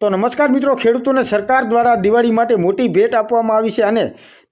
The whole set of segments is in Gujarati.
તો નમસ્કાર મિત્રો, ખેડૂતોને સરકાર દ્વારા દિવાળી માટે મોટી ભેટ આપવામાં આવી છે અને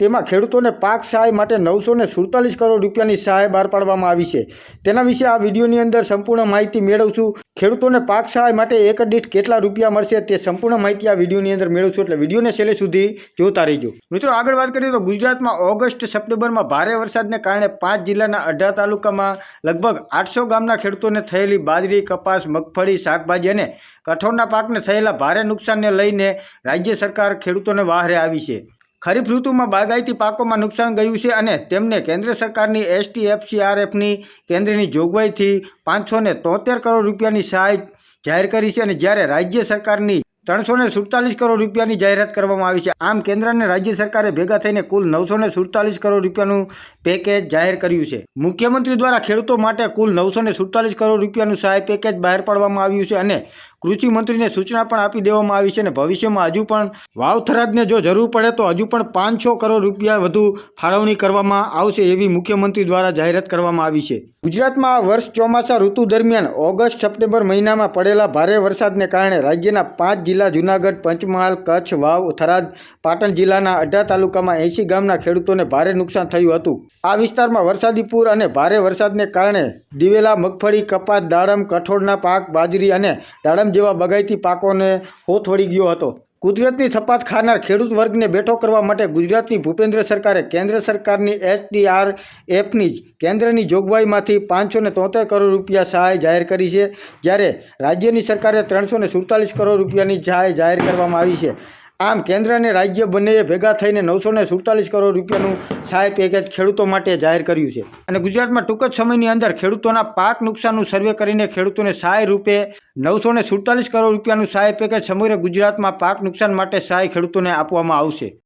તેમાં ખેડૂતોને પાક સહાય માટે નવસો સુડતાલીસ કરોડ રૂપિયાની સહાય બહાર પાડવામાં આવી છે. તેના વિશે આ વિડીયોની અંદર સંપૂર્ણ માહિતી મેળવશું. ખેડૂતોને પાક સહાય માટે એક દીઠ કેટલા રૂપિયા મળશે તે સંપૂર્ણ માહિતી આ વિડીયોની અંદર મેળવશું એટલે વિડીયોને છેલ્લે સુધી જોતા રહેજો. મિત્રો, આગળ વાત કરીએ તો ગુજરાતમાં ઓગસ્ટ સપ્ટેમ્બરમાં ભારે વરસાદને કારણે પાંચ જિલ્લાના અઢાર તાલુકામાં લગભગ આઠસો ગામના ખેડૂતોને થયેલી બાજરી, કપાસ, મગફળી, શાકભાજી અને કઠોળના પાકને થયેલા ભારે નુકસાનને લઈને રાજ્ય સરકાર ખેડૂતોને વહારે આવી છે. ખરીફ ઋતુમાં બાગાયતી પાકોમાં નુકસાન ગયું છે અને તેમને કેન્દ્ર સરકારની એસટીએફસીઆરએફની કેન્દ્રની જોગવાઈથી પાંચસો ને તોતેર કરોડ રૂપિયાની સહાય જાહેર કરી છે અને જ્યારે રાજ્ય સરકારની ત્રણસો ને સુડતાલીસ કરોડ રૂપિયાની જાહેરાત કરવામાં આવી છે, આમ કેન્દ્ર અને રાજ્ય સરકારે ભેગા થઈને કુલ નવસો ને સુડતાલીસ કરોડ રૂપિયાનું પેકેજ જાહેર કર્યું છે. મુખ્યમંત્રી દ્વારા ખેડૂતો માટે કુલ નવસો ને સુડતાલીસ કરોડ રૂપિયાનું સહાય પેકેજ બહાર પાડવામાં આવ્યું છે અને કૃષિ મંત્રીને સૂચના પણ આપી દેવામાં આવી છે અને ભવિષ્યમાં હજુ પણ વાવથરાજને જો જરૂર પડે તો હજુ પણ પાંચસો કરોડ રૂપિયા વધુ ફાળવણી કરવામાં આવશે એવી મુખ્યમંત્રી દ્વારા જાહેરાત કરવામાં આવી છે. ગુજરાતમાં આ વર્ષ ચોમાસા ઋતુ દરમિયાન ઓગસ્ટ, સપ્ટેમ્બર મહિનામાં પડેલા ભારે વરસાદને કારણે રાજ્યના પાંચ જિલ્લા જૂનાગઢ, પંચમહાલ, કચ્છ, વાવ, થરાદ, પાટણ જિલ્લાના અઢાર તાલુકામાં એંસી ગામના ખેડૂતોને ભારે નુકસાન થયું હતું. આ વિસ્તારમાં વરસાદી પૂર અને ભારે વરસાદને કારણે દિવેલા, મગફળી, કપાસ, દાડમ, કઠોળના પાક, બાજરી અને દાડમ જેવા બગાયતી પાકોને હોથ વળી ગયો હતો. કુદરતની થપાત ખાનાર ખેડૂત વર્ગને બેઠો કરવા માટે ગુજરાતની ભૂપેન્દ્ર સરકારે કેન્દ્ર સરકારની એસડીઆર એફની કેન્દ્રની જોગવાઈમાંથી પાંચસો તોતેર કરોડ રૂપિયા સહાય જાહેર કરી છે. જ્યારે રાજ્યની સરકારે ત્રણસો સુડતાલીસ કરોડ રૂપિયાની સહાય જાહેર કરવામાં આવી છે. આમ કેન્દ્ર અને રાજ્ય બંનેએ ભેગા થઈને નવસો ને સુડતાલીસ કરોડ રૂપિયાનું સહાય પેકેજ ખેડૂતો માટે જાહેર કર્યું છે. અને ગુજરાતમાં ટૂંક જ સમયની અંદર ખેડૂતોના પાક નુકસાનનું સર્વે કરીને ખેડૂતોને સહાય રૂપે નવસો ને સુડતાલીસ કરોડ રૂપિયાનું સહાય પેકેજ સમગ્ર ગુજરાતમાં પાક નુકસાન માટે સહાય ખેડૂતોને આપવામાં આવશે.